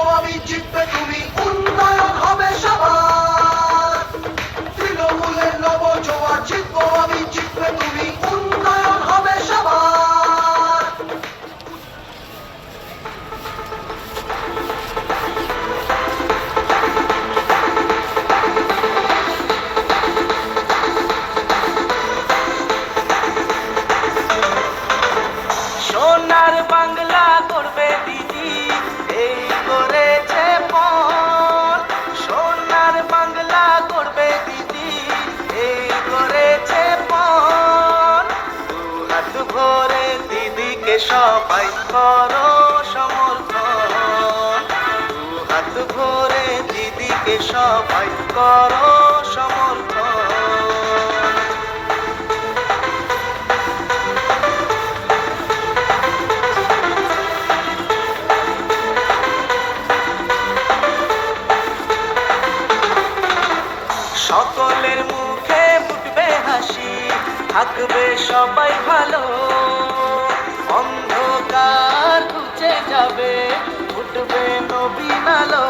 Oh, I'll be সবাই করো সমর্থন। হাত ভরে দিদিকে সবাই করো সমর্থন। সকলের মুখে ফুটবে হাসি, থাকবে সবাই ভালো। অন্ধকার ঘুচে যাবে, ফুটবে নবীন আলো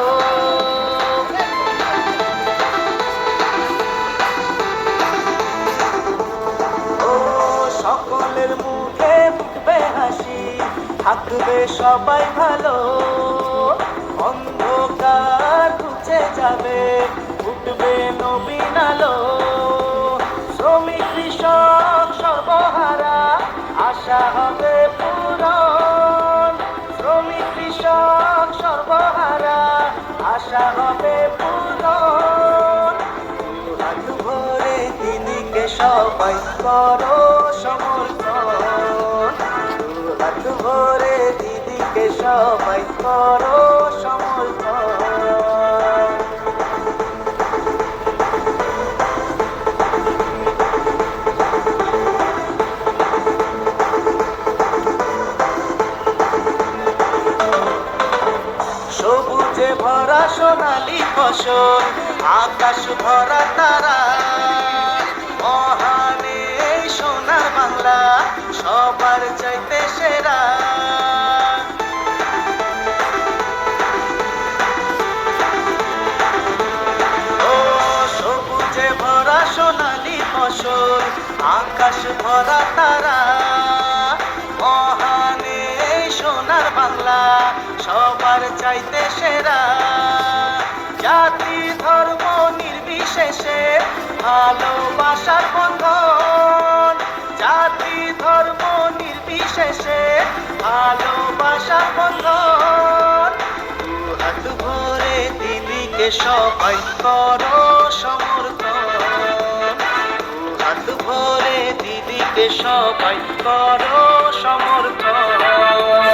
সকলের মুখে ফুটবে হাসি, থাকবে সবাই ভালো। অন্ধকার ঘুচে যাবে উঠবে নবীন আলো আশা হবে পূরণ। হাত ভরে দিদিকে সবাই করো সমর্থন। হাত ভরে দিদিকে সবাই করো সবুজে ভরা সোনালি ফসল, আকাশ ভরা তারা। মহানে সোনার বাংলা সবার চাইতে সেরা। আকাশ ভরা তারা। মহানে সোনার বাংলা সবার চাইতে সেরা। জাতি, ধর্ম নির্বিশেষে ভালোবাসার বন্ধন। জাতি, ধর্ম নির্বিশেষে ভালোবাসার বন্ধন। হাত ভরে দিদিকে সবাই করো সমর্থন। হাত ভরে দিদিকে সবাই করো সমর্থন।